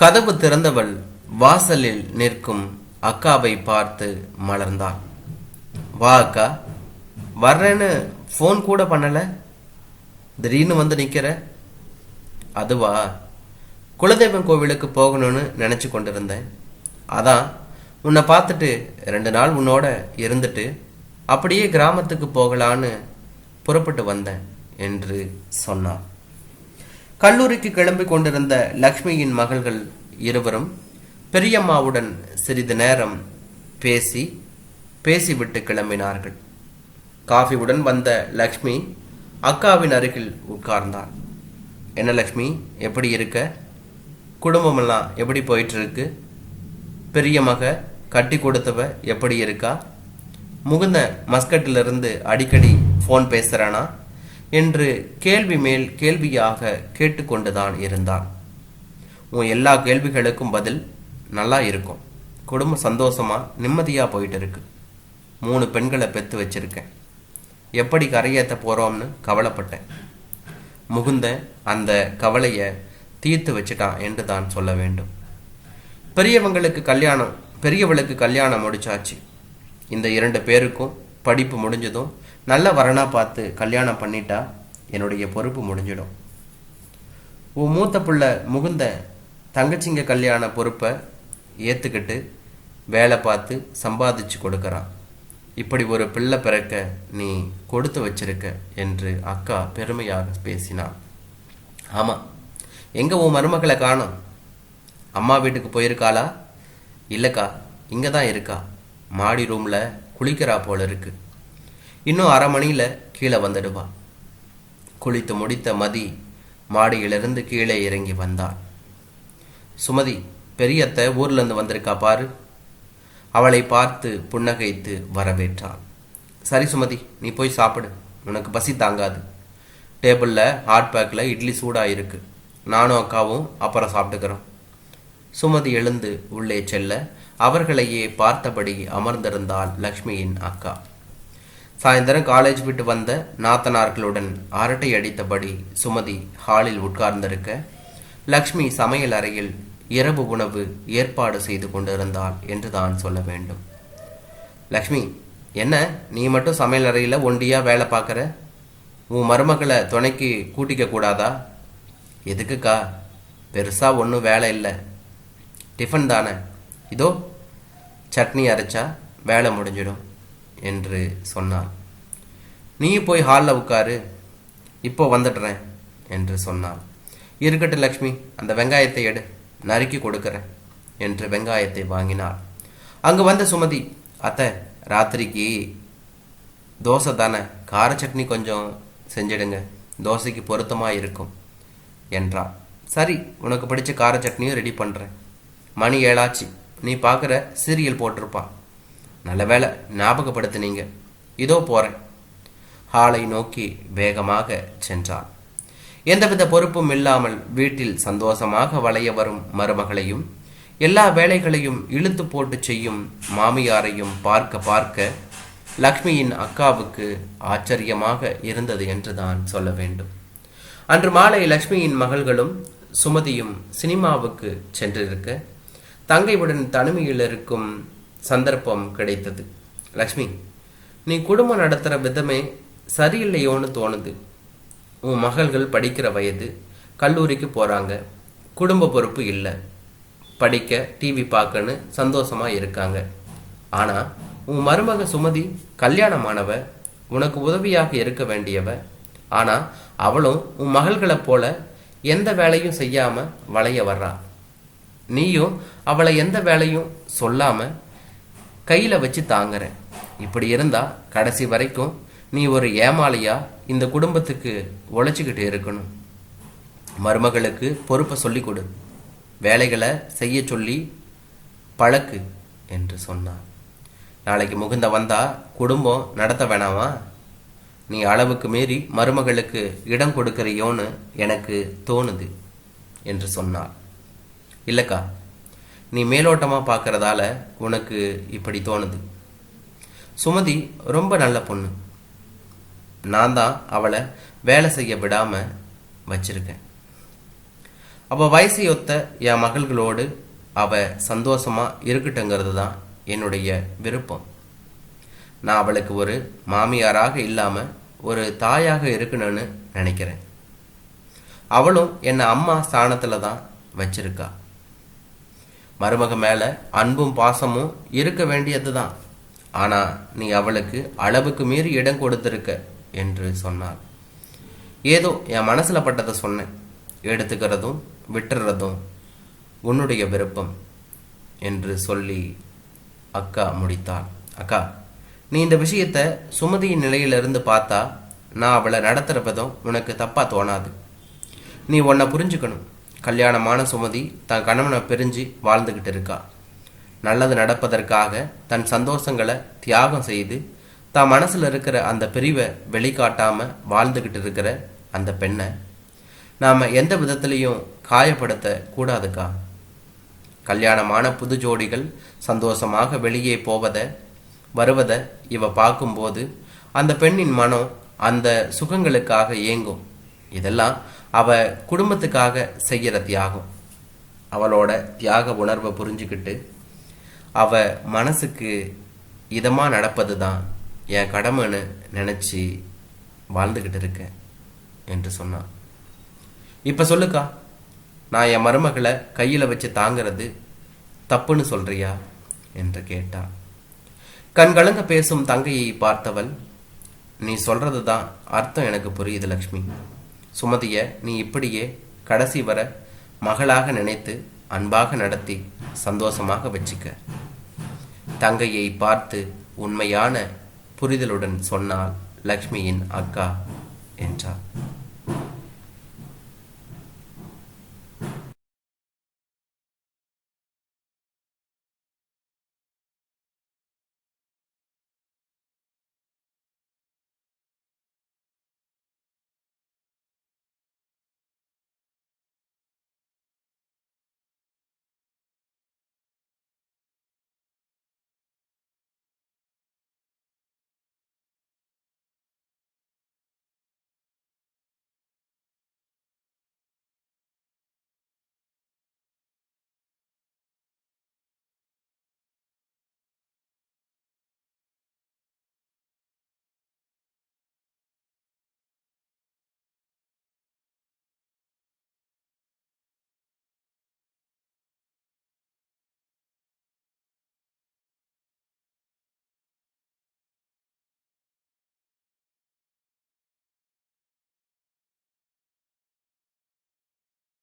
கதவு திறந்தவள் வாசலில் நிற்கும் அக்காவை பார்த்து மலர்ந்தாள். வா அக்கா வர்றேன்னு ஃபோன் கூட பண்ணல. திடீர்னு வந்து நிற்கிற அதுவா குலதெய்வம் கோவிலுக்கு போகணும்னு நினச்சி கொண்டிருந்தேன். அதான் உன்னை பார்த்துட்டு ரெண்டு நாள் உன்னோட இருந்துட்டு அப்படியே கிராமத்துக்கு போகலான்னு புறப்பட்டு வந்தேன் என்று சொன்னார் கல்லூரிக்கு கிளம்பி கொண்டிருந்த லக்ஷ்மியின் மகள்கள் இருவரும் பெரியம்மாவுடன் சிறிது நேரம் பேசி பேசிவிட்டு கிளம்பினார்கள். காஃபியுடன் வந்த லக்ஷ்மி அக்காவின் அருகில் உட்கார்ந்தார் என்ன லக்ஷ்மி எப்படி இருக்க? குடும்பமெல்லாம் எப்படி போயிட்டு இருக்கு பெரிய மக கட்டி கொடுத்தவ எப்படி இருக்கா? முகுந்த மஸ்கட்டிலிருந்து அடிக்கடி ஃபோன் பேசுகிறானா என்று கேள்வி மேல் கேள்வியாக கேட்டுக்கொண்டுதான் இருந்தான். உன் எல்லா கேள்விகளுக்கும் பதில் நல்லா இருக்கும். குடும்பம் சந்தோஷமா நிம்மதியா போயிட்டு இருக்கு மூணு பெண்களை பெத்து வச்சிருக்கேன். எப்படி கரையேற்ற போறோம்னு கவலைப்பட்டேன். முகுந்த அந்த கவலையை தீர்த்து வச்சுட்டான் என்று தான் சொல்ல வேண்டும். பெரியவங்களுக்கு கல்யாணம் பெரியவளுக்கு கல்யாணம் முடிச்சாச்சு. இந்த இரண்டு பேருக்கும் படிப்பு முடிஞ்சதும் நல்ல வரனாக பார்த்து கல்யாணம் பண்ணிட்டா என்னுடைய பொறுப்பு முடிஞ்சிடும். உன் மூத்த புள்ள முகுந்த தங்கச்சிங்க கல்யாண பொறுப்பை ஏற்றுக்கிட்டு வேலை பார்த்து சம்பாதிச்சு கொடுக்குறான். இப்படி ஒரு பிள்ளை பிறக்க நீ கொடுத்து வச்சிருக்க என்று அக்கா பெருமையாக பேசினாள். ஆமாம் எங்கே உன் மருமகளை காணும்? அம்மா வீட்டுக்கு போயிருக்காளா? இல்லைக்கா இங்கே தான் இருக்கா. மாடி ரூமில் குளிக்கிறா போல இருக்குது இன்னும் அரை மணியில் கீழே வந்துடுவா. குளித்து முடித்த மதி மாடியிலிருந்து கீழே இறங்கி வந்தாள். சுமதி பெரியத்தை ஊர்லேருந்து வந்திருக்கா பாரு. அவளை பார்த்து புன்னகைத்து வரவேற்றாள். சரி சுமதி நீ போய் சாப்பிடு. உனக்கு பசி தாங்காது. டேபிளில் ஹாட் பேக்கில் இட்லி சூடாக இருக்கு நானும் அக்காவும் அப்புறம் சாப்பிட்டுக்கிறோம். சுமதி எழுந்து உள்ளே செல்ல அவர்களையே பார்த்தபடி அமர்ந்திருந்தாள் லக்ஷ்மியின் அக்கா. சாயந்தரம் காலேஜ் விட்டு வந்த நாத்தனார்களுடன் அரட்டை அடித்தபடி சுமதி ஹாலில் உட்கார்ந்திருக்க லக்ஷ்மி சமையல் அறையில் இரவு உணவு ஏற்பாடு செய்து கொண்டிருந்தாள் என்று தான் சொல்ல வேண்டும். லக்ஷ்மி என்ன நீ மட்டும் சமையல் அறையில் ஒண்டியாக வேலை பார்க்குற? உன் மருமகளை துணைக்கு கூட்டிக்க கூடாதா? எதுக்குக்கா? பெருசாக ஒன்றும் வேலை இல்லை. டிஃபன் தானே? இதோ சட்னி அரைச்சா வேலை முடிஞ்சிடும். என்று சொன்னாள். நீ போய் ஹாலில் உட்காரு. இப்போ வந்துடுறேன் என்று சொன்னாள். இருக்கட்டும் லக்ஷ்மி அந்த வெங்காயத்தை எடு. நறுக்கி கொடுக்குறேன் என்று வெங்காயத்தை வாங்கினாள். அங்கு வந்த சுமதி அத்தை ராத்திரிக்கு தோசை தானே? கார சட்னி கொஞ்சம் செஞ்சிடுங்க. தோசைக்கு பொருத்தமாக இருக்கும் என்றாள். சரி உனக்கு பிடிச்ச கார சட்னியும் ரெடி பண்ணுறேன் மணி ஏழாச்சு. நீ பார்க்குற சீரியல் போட்டிருப்பா நல்ல வேலை ஞாபகப்படுத்தினீங்க. இதோ போகிறேன் ஹாலை நோக்கி வேகமாக சென்றாள் எந்தவித பொறுப்பும் இல்லாமல் வீட்டில் சந்தோஷமாக வளைய வரும் மருமகளையும் எல்லா வேலைகளையும் இழுத்து போட்டு செய்யும் மாமியாரையும் பார்க்க பார்க்க லக்ஷ்மியின் அக்காவுக்கு ஆச்சரியமாக இருந்தது என்று தான் சொல்ல வேண்டும். அன்று மாலை லக்ஷ்மியின் மகள்களும் சுமதியும் சினிமாவுக்கு சென்றிருக்க தங்கையுடன் தனிமையில் இருக்கும் சந்தர்ப்பம் கிடைத்தது. லக்ஷ்மி நீ குடும்பம் நடத்துகிற விதமே சரியில்லையோன்னு தோணுது. உன் மகள்கள் படிக்கிற வயது கல்லூரிக்கு போகிறாங்க குடும்ப பொறுப்பு இல்லை. படிக்க டிவி பார்க்கன்னு சந்தோஷமாக இருக்காங்க. ஆனால் உன் மருமக சுமதி கல்யாணமானவ உனக்கு உதவியாக இருக்க வேண்டியவ. ஆனால் அவளும் உன் மகள்களை போல எந்த வேலையும் செய்யாமல் வளைய வர்றா. நீயும் அவளை எந்த வேலையும் சொல்லாமல் கையில் வச்சு தாங்குறேன். இப்படி இருந்தால் கடைசி வரைக்கும் நீ ஒரு ஏமாளியா இந்த குடும்பத்துக்கு உழைச்சிக்கிட்டு இருக்கணும். மருமகளுக்கு பொறுப்பை சொல்லிக் கொடு. வேலைகளை செய்ய சொல்லி பழக்கு என்று சொன்னார். நாளைக்கு முகுந்த வந்தா குடும்பம் நடத்த வேணாமா? நீ அளவுக்கு மீறி மருமகளுக்கு இடம் கொடுக்கிறியோன்னு எனக்கு தோணுது என்று சொன்னார். இல்லைக்கா நீ மேலோட்டமாக பார்க்குறதால உனக்கு இப்படி தோணுது. சுமதி ரொம்ப நல்ல பொண்ணு. நான் தான் அவளை வேலை செய்ய விடாமல் வச்சிருக்கேன். அவ வயசையொத்த என் மகள்களோடு அவள் சந்தோஷமாக இருக்கட்டுங்கிறது தான் என்னுடைய விருப்பம். நான் அவளுக்கு ஒரு மாமியாராக இல்லாமல் ஒரு தாயாக இருக்கணும்னு நினைக்கிறேன். அவளும் என்னை அம்மா ஸ்தானத்தில் தான் வச்சிருக்கா. மருமக மேலே அன்பும் பாசமும் இருக்க வேண்டியது தான் ஆனால் நீ அவளுக்கு அளவுக்கு மீறி இடம் கொடுத்துருக்க என்று சொன்னார் ஏதோ என் மனசில் பட்டதை சொன்னேன். எடுத்துக்கிறதும் விட்டுறதும் உன்னுடைய விருப்பம் என்று சொல்லி அக்கா முடித்தாள். அக்கா நீ இந்த விஷயத்தை சுமதியின் நிலையிலிருந்து பார்த்தா நான் அவளை நடத்துகிற விதம் உனக்கு தப்பாக தோணாது. நீ உன்னை புரிஞ்சுக்கணும். கல்யாணமான சுமதி தன் கணவனை பிரிஞ்சு வாழ்ந்துக்கிட்டு இருக்கா. நல்லது நடப்பதற்காக தன் சந்தோஷங்களை தியாகம் செய்து தான் மனசில் இருக்கிற அந்த பிரிவை வெளிக்காட்டாமல் வாழ்ந்துக்கிட்டு இருக்கிற அந்த பெண்ணை நாம் எந்த விதத்துலேயும் காயப்படுத்த கூடாதுக்கா? கல்யாணமான புது ஜோடிகள் சந்தோஷமாக வெளியே போவதை வருவதை இவ பார்க்கும்போது அந்த பெண்ணின் மனம் அந்த சுகங்களுக்காக ஏங்கும் இதெல்லாம் அவ குடும்பத்துக்காக செய்கிற தியாகம். அவளோட தியாக உணர்வை புரிஞ்சுக்கிட்டு அவ மனசுக்கு இதமாக நடப்பது தான் என் கடமைன்னு நினச்சி வாழ்ந்துக்கிட்டு இருக்கேன் என்று சொன்னான். இப்போ சொல்லுக்கா நான் என் மருமகளை கையில் வச்சு தாங்கிறது தப்புன்னு சொல்றியா என்று கேட்டா கண்கலங்க பேசும் தங்கையை பார்த்தவள் நீ சொல்றது தான் அர்த்தம் எனக்கு புரியுது லக்ஷ்மி. சுமதிய நீ இப்படியே கடைசி வர மகளாக நினைத்து அன்பாக நடத்தி சந்தோஷமாக வச்சுக்க. தங்கையை பார்த்து உண்மையான புரிதலுடன் சொன்னால் லக்ஷ்மியின் அக்கா என்றார்.